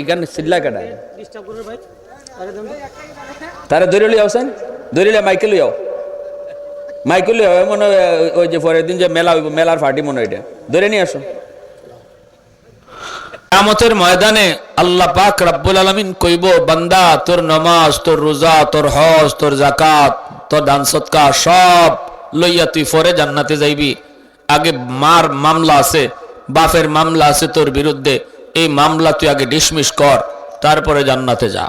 এখানে কাটায়। তারা ধরে লিয়ে আসেন ধরে লিয়ে মাইকে লিয়াও মাইকে লিয়াও মনে ওই যে পরের দিন যে মেলা হইব মেলার পার্টি মনে এটা। ধরে নিয়ে আসো। কিয়ামতের ময়দানে আল্লাহ পাক রব্বুল আলামিন কইব বান্দা তোর নামাজ তোর রোজা তোর হজ তোর জাকাত তোর দান সৎকার সব লইয়া তুই ফরে জান্নাতে যাইবি। আগে মার মামলা আছে বাপের মামলা আছে তোর বিরুদ্ধে। এই মামলা তুই আগে ডিসমিস কর, তারপরে জান্নাতে যা।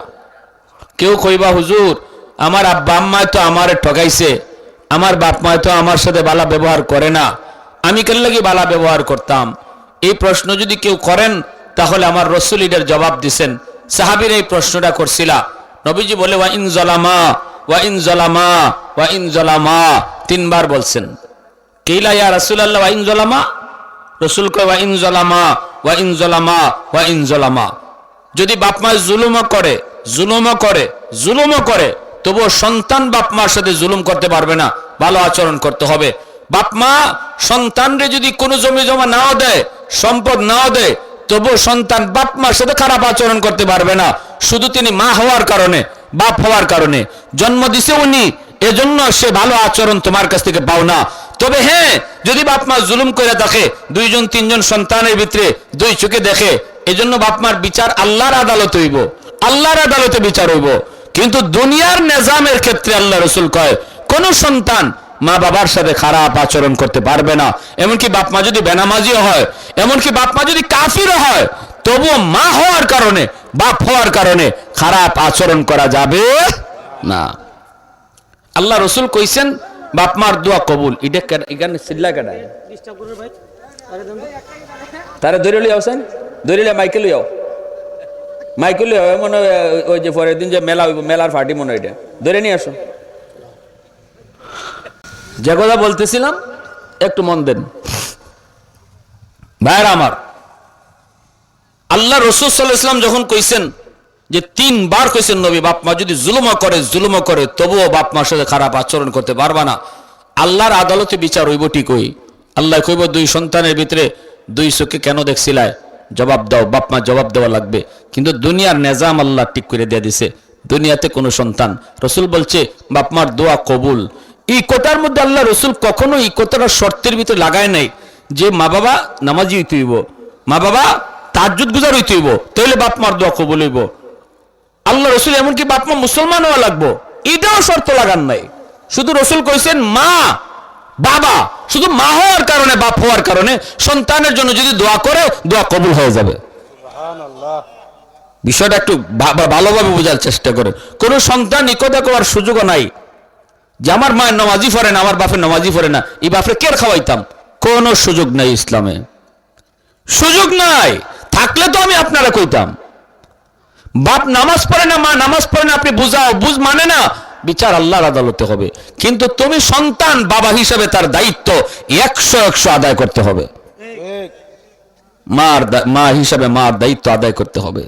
কেউ কইবা, হুজুর, আমার আব্বা আম্মায় তো আমারে ঠকাইছে আমার বাপ মায় তো আমার সাথে বালা ব্যবহার করে না। আমি কেন লাগি বালা ব্যবহার করতাম? এই প্রশ্ন যদি কেউ করেন, তাহলে আমার রসুল এটার জবাব দিছেন। সাহাবির এই প্রশ্নটা করছিলা। নবীজি বলে, ওয়া ইন জলামা, ওয়া ইন জলামা, ওয়া ইন জলামা। তিনবার বলছেন। কেইলা, ইয়া রাসূলুল্লাহ, ওয়া ইন জলামা? রসুল কয়, ওয়া ইন জলামা। ওয়া ইন জলামা ওয়া ইন যদি বাপ মা জুলুমও করে জুলুমও করে জুলুমও করে, তবুও সন্তান বাপ মার সাথে জুলুম করতে পারবে না, ভালো আচরণ করতে হবে। বাপ মা সন্তানরে যদি কোনো জমি জমা নাও দেয়, সম্পদ নাও দেয়, তবুও সন্তান বাপ মার সাথে খারাপ আচরণ করতে পারবে না। শুধু তিনি মা হওয়ার কারণে, বাপ হওয়ার কারণে। জন্ম দিছে উনি, এজন্য সে ভালো আচরণ তোমার কাছ থেকে পাও না। তবে হ্যাঁ যদি বাপ মা জুলুম করে থাকে দুইজন, তিনজন সন্তানের ভিতরে দুই চোখে দেখে, এজন্য বাপ মার বিচার আল্লাহর আদালত হইব, আল্লাহর আদালতে বিচার হইব। কিন্তু দুনিয়ার নিজামের ক্ষেত্রে আল্লাহ রসুল কয়, কোন সন্তান মা বাবার সাথে খারাপ আচরণ করতে পারবে না। এমনকি বাপ মা যদি বেনামাজিও হয়, এমনকি বাপ মা যদি কাফিরও হয়, তবুও মা হওয়ার কারণে, বাপ হওয়ার কারণে খারাপ আচরণ করা যাবে না। আল্লাহ রসুল কইছেন বাপ মার দোয়া কবুল। এটা। তারা ধরে লিয়ে আসেন ধরে লিয়ে মাইকে লিয়াও মাইকে লিয়াও মনে ওই যে পরের দিন যে মেলা হইব, মেলার পার্টি মনে এটা। ধরে নিয়ে আসো। যে কথা বলতেছিলাম, একটু মন দেন। ভাইয়ের আমার, আল্লাহ রসুল সাল্লাহ ইসলাম যখন কইছেন যে তিনবার কইছেন নবী, বাপ মা যদি জুলুমা করে জুলুমা করে, তবুও বাপ মার সাথে খারাপ আচরণ করতে পারবা না। আল্লাহর আদালতে বিচার হইব ঠিকই আল্লাহ কইব, দুই সন্তানের ভিতরে দুই চোখে কেন দেখছিলায়? জবাব দাও, বাপ মা জবাব দেওয়া লাগবে। কিন্তু দুনিয়ার নেজাম আল্লাহ ঠিক করে দিয়ে দিছে। দুনিয়াতে কোনো সন্তান। রসুল বলছে, বাপ মার দোয়া কবুল। এই কথার মধ্যে আল্লাহ রসুল কখনো এই শর্তের ভিতরে লাগায় নাই যে মা বাবা নামাজি হইতে হইব। মা বাবা তাজ্জুদ গুজার হইতে হইব। তাহলে বাপ মার দোয়া কবুল হইব। আল্লাহ রসুল এমনকি বাপ মা মুসলমান হওয়া লাগবো। এটাও শর্ত লাগান নাই। শুধু রসুল কইছেন মা বাবা। শুধু মা হওয়ার কারণে বাপ হওয়ার কারণে সন্তানের জন্য যদি দোয়া করে দোয়া কবুল হয়ে যাবে। বিষয়টা একটু ভালোভাবে বোঝার চেষ্টা করে। কোন সন্তান নিকটে করার সুযোগও নাই যে আমার মায়ের নামাজি ফরে না আমার বাপের নামাজি ফরে না। এই বাপরে কে খাওয়াইতাম? কোনো সুযোগ নাই ইসলামে। সুযোগ নাই। থাকলে তো আমি আপনারা কইতাম। বাপ নামাজ পড়ে না, মা নামাজ পড়ে না, আপনি বুঝাও। বুঝ মানে না, বিচার আল্লাহর আদালতে হবে। কিন্তু তুমি সন্তান, বাবা হিসেবে তার দায়িত্ব একশো একশো আদায় করতে হবে। মার মা হিসাবে মার দায়িত্ব আদায় করতে হবে।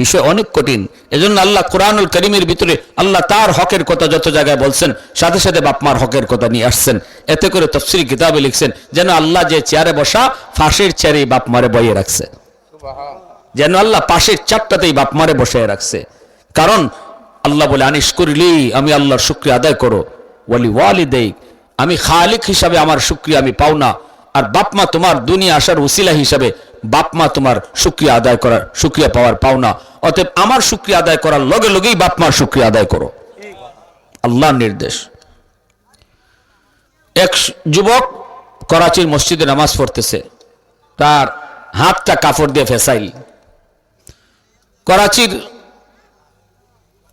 বিষয় অনেক কঠিন। এজন্য আল্লাহ কোরআনুল করিমের ভিতরে আল্লাহ তার হকের কথা যত জায়গায় বলছেন, সাথে সাথে বাপ মার হকের কথা নিয়ে আসছেন। এতে করে তফসিল কিতাবে লিখছেন, যেন আল্লাহ যে চেয়ারে বসা, ফাঁসের চেয়ারে বাপ মারে বইয়ে রাখছে। যেন আল্লাহ পাশের চারটাতেই বাপ মারে বসে রাখছে। কারণ আল্লাহ বলে আনিস করিলি, আমি আল্লাহর শুক্রিয়া আদায় করো। ওয়ালি ওয়ালি দেই আমি খালিক হিসাবে আমার শুক্রিয়া আমি পাও না। আর বাপ মা তোমার দুনিয়া আসার উসিলা হিসাবে বাপ মা তোমার শুক্রিয়া আদায় করার, শুক্রিয়া পাওয়ার পাও না। অতএব আমার শুক্রিয়া আদায় করার লগে লগেই বাপ মার শুক্রিয়া আদায় করো। আল্লাহ নির্দেশ। এক যুবক করাচির মসজিদে নামাজ পড়তেছে। তার হাতটা কাপড় দিয়ে ফেসাইল। করাচির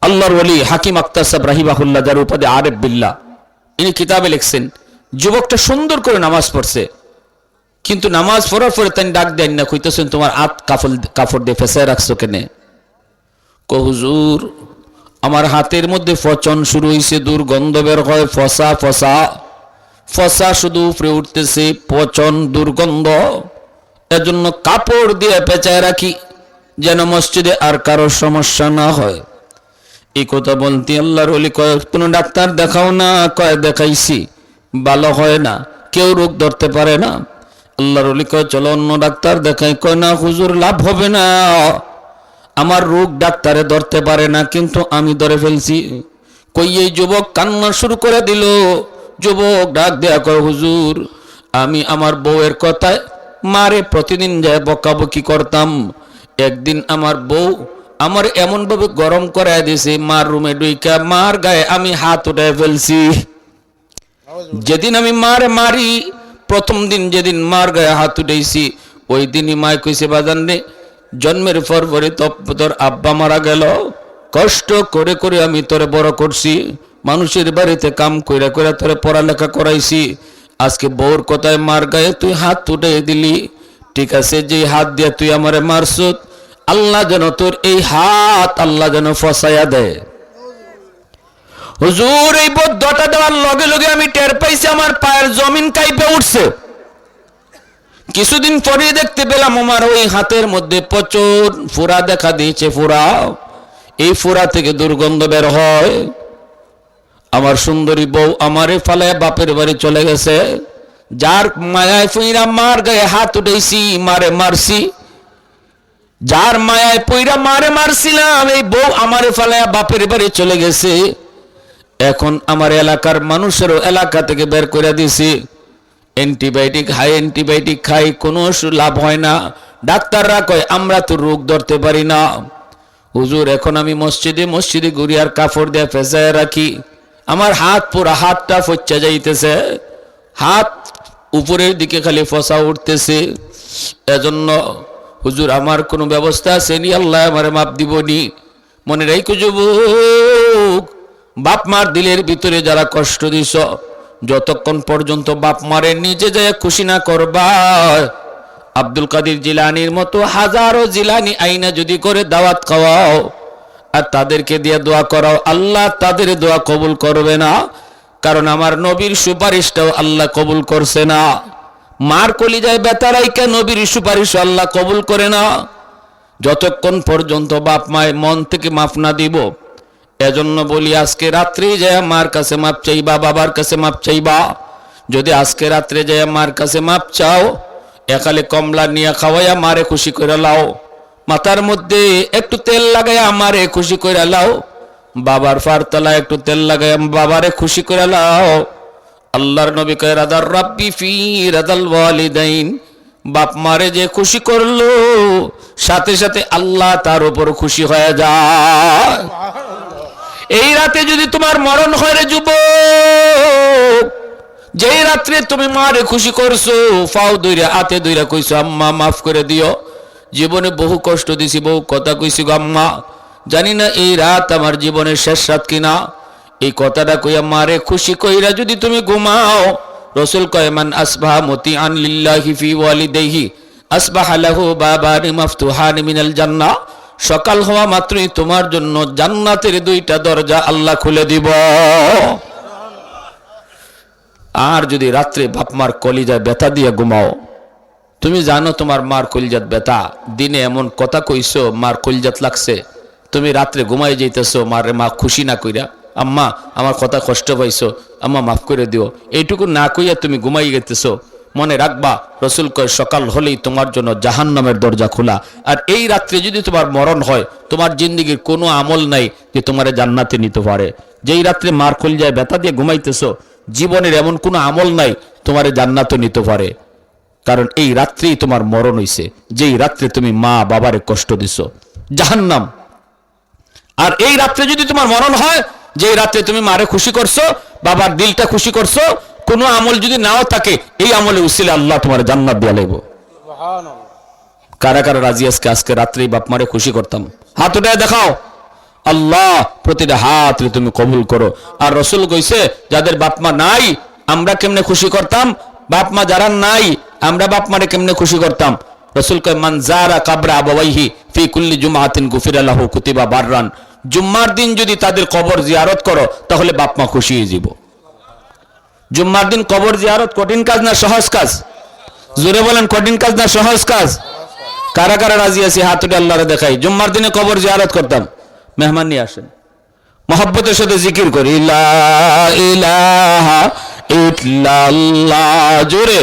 আল্লাহর ওলি হাকিম আক্তার সাহেব রাহিবাহুল্লাহ যার উপাধি আরেফ বিল্লাহ, ইনি কিতাবে লিখছেন, যুবকটা সুন্দর করে নামাজ পড়ছে, কিন্তু নামাজ পড়ার পরে তাই ডাক দেন না, কইতেছেন, তোমার আত কাপড় কাপড় দিয়ে ফেসায় রাখছো কেনে? কহুজুর আমার হাতের মধ্যে ফচন শুরু হয়েছে দুর্গন্ধ বের হয়, ফসা ফসা ফসা শুধু উপরে উঠতেছে, পচন, দুর্গন্ধ, এজন্য কাপড় দিয়ে পেঁচায় রাখি। যেন মসজিদে আর কারও সমস্যা না হয়। এই কথা বলতে আল্লাহর অলি কয়, কোনো ডাক্তার দেখাও না, কয়, দেখাইছি। ভালো হয় না, কেউ রোগ ধরতে পারে না। আল্লাহর অলি কয়, চলো অন্য ডাক্তার দেখাই। কয়, না, হুজুর, লাভ হবে না। আমার রোগ ডাক্তারে ধরতে পারে না, কিন্তু আমি ধরে ফেলছি। কই, এই যুবক কান্না শুরু করে দিল। যুবক ডাক দেয়া কয়, হুজুর, আমি আমার বউয়ের কথায় মারে প্রতিদিন যায় বকাবকি করতাম। একদিন আমার বউ আমার এমন ভাবে গরম করায় দিছে মার রুমে ডুইকা মার গায়ে আমি হাত উঠায় ফেলছি। যেদিন আমি মারে মারি, প্রথম দিন যেদিন মার গায়ে হাত উঠেছি ওই দিনই মায় কইছে, বাজান রে, জন্মের পর পরে তোর আব্বা মারা গেল। কষ্ট করে করে আমি তোরে বড় করছি, মানুষের বাড়িতে কাম কইরা কইরা তোরে পড়ালেখা করাইছি। আজকে বউর কথায় মার গায়ে তুই হাত উঠে দিলি। ঠিক আছে যে হাত দিয়ে তুই আমারে মারছ আল্লাহ যেন তোর এই হাত আল্লাহ যেন ফসাইয়া দেয় হুজুর, এই বদ্ধটা দেওয়ার লগে লগে আমি টের পাইছি আমার পায়ের জমিন কাইপে উঠছে। কিছুদিন পরে দেখতে পেলাম আমার ওই হাতের মধ্যে প্রচুর ফোড়া দেখা দিয়েছে ফোড়া এই ফোড়া থেকে দুর্গন্ধ বের হয়। আমার সুন্দরী বউ আমারে ফালায় বাপের বাড়ি চলে গেছে। যার মায়ায় ফুইরা মার গায়ে হাত উঠেছি মারে মারছি। যার মায়ায় পইরা মারে মারছিলাম, এই বউ আমারে ফালায় বাপের বাড়ি চলে গেছে। এখন আমার এলাকার মানুষেরও এলাকা থেকে বের করে দিছি অ্যান্টিবায়োটিক হাই অ্যান্টিবায়োটিক খাই, কোনো লাভ হয় না। ডাক্তাররা কয়, আমরা তো রোগ ধরতে পারি না। হুজুর, এখন আমি মসজিদে মসজিদে ঘুরি আর কাপড় দিয়ে ফেসায় রাখি। আমার হাত পুরো হাতটা ফচ্চা যাইতেছে। হাত উপরের দিকে খালি ফসা উঠতেছে। এজন্য হুজুর, আমার কোনো ব্যবস্থা আছে নি? আল্লাহ আমার মাপ দিব নি মনে রাখো যুবক, বাপ মার দিলের ভিতরে যারা কষ্ট দিছ, যতক্ষণ পর্যন্ত বাপ মারে নিজে যায় খুশি না করবা, আব্দুল কাদির জিলানির মতো হাজারো জিলানি আইনা যদি করে দাওয়াত খাওয়াও, আর তাদেরকে দিয়ে দোয়া করাও, আল্লাহ তাদের দোয়া কবুল করবে না, কারণ আমার নবীর সুপারিশটাও আল্লাহ কবুল করছে না। মার কলিজায় বেতারাইকে নবীর সুপারিশ আল্লাহ কবুল করে না। যতক্ষণ পর্যন্ত বাপ মায় মন থেকে মাফ না দিব, এজন্য বলি আজকে রাত্রে যায় মার কাছে মাপ চাইবা, বাবার কাছে মাপ চাইবা। যদি আজকে রাত্রে যায় মার কাছে মাপ চাও, একালে কমলা নিয়ে খাওয়াইয়া মারে খুশি করে লাও। মাথার মধ্যে একটু তেল লাগাইয়া মারে খুশি করে লাও। বাবার ফারতলা একটু তেল লাগাইয়া বাবারে খুশি করে লাও। আল্লাহর নবী কয়, রাদার রাব্বি ফি রাদাল ওয়ালিদাইন। বাপ মারে যে খুশি করল, সাথে সাথে আল্লাহ তার উপর খুশি হয়ে যায়। এই রাতে যদি তোমার মরণ হয় রে যুব যেই রাত্রে তুমি মারে খুশি করছ, ফাও দইরা, হাতে দইরা কইছো, আম্মা, মাফ করে দিও। জীবনে বহু কষ্ট দিছি, বহু কথা কইছি গো আম্মা। জানি না এই রাত আমার জীবনের শেষ রাত কিনা। এই কথাটা কইয়া মারে খুশি কইরা যদি তুমি ঘুমাও, রসুল কয়মান আসবাহ মতি আন লিল্লাহি ফি ওয়ালিদাইহি, আসবাহ লাহু মাফতুহানি মিনাল জান্নাহ, সকাল হওয়া মাত্রই তোমার জন্য জান্নাতের দুইটা দরজা আল্লাহ খুলে দিব। আর যদি রাত্রে বাপ মার কলিজায় ব্যথা দিয়ে ঘুমাও, তুমি জানো তোমার মার কলিজাত ব্যথা, দিনে এমন কথা কইছো, মার কলিজাত লাগছে। তুমি রাত্রে ঘুমাই যাইতেছো, মারে মা খুশি না কইরা। আম্মা, আমার কথা কষ্ট পাইছো। আম্মা, মাফ করে দিও। এইটুকু না কইয়া তুমি ঘুমাই গেতেছো। মনে রাখবা, রসুল কয়, সকাল হলেই তোমার জন্য জাহান্নামের দরজা খোলা। আর এই রাত্রে যদি তোমার মরণ হয়, তোমার জিন্দিগির কোনো আমল নাই যে তোমারে জান্নাতে নিতে পারে। যেই রাত্রে মার যায়, ব্যথা দিয়ে ঘুমাইতেছো, জীবনের এমন কোনো আমল নাই তোমারে জান্নাতে নিতে পারে। কারণ এই রাত্রেই তোমার মরণ হইছে, যেই রাত্রে তুমি মা বাবারে কষ্ট দিছো। জাহান্নাম। আর এই রাত্রে যদি তোমার মরণ হয় যে রাত্রে তুমি মারে খুশি করছ বাবার দিলটা খুশি করছ কোনো আমল যদি নাও থাকে এই আমলে উসিলে আল্লাহ তোমার জান্নাত দিয়া লাগবো কারা কারা রাজি আজকে? আজকে রাত্রেই বাপ মারে খুশি করতাম। হাত উঠায় দেখাও। আল্লাহ প্রতিটা হাত তুমি কবুল করো। আর রসুল কইছে যাদের বাপ মা নাই আমরা কেমনে খুশি করতাম? বাপ মা যারা নাই আমরা বাপ মারে কেমনে খুশি করতাম? রসুল কয় মান জারা কাবরা আবাইহি ফি কুল্লি জুমাতিন গুফির আল্লাহ কুতিবা বাররান। জুম্মার দিন যদি তাদের কবর জিয়ারত করো, তাহলে বাপ মা খুশি হয়ে যাব জুম্মার দিন কবর জিয়ারত কঠিন কাজ না সহজ কাজ? জোরে বলেন, কঠিন কাজ না সহজ কাজ? কারা কারা রাজি আছি? হাত উঠে আল্লাহরে দেখাই। জুম্মার দিনে কবর জিয়ারত করতাম। মেহমান নিয়ে আসেন। মহব্বতের সাথে জিকির করি। জোরে।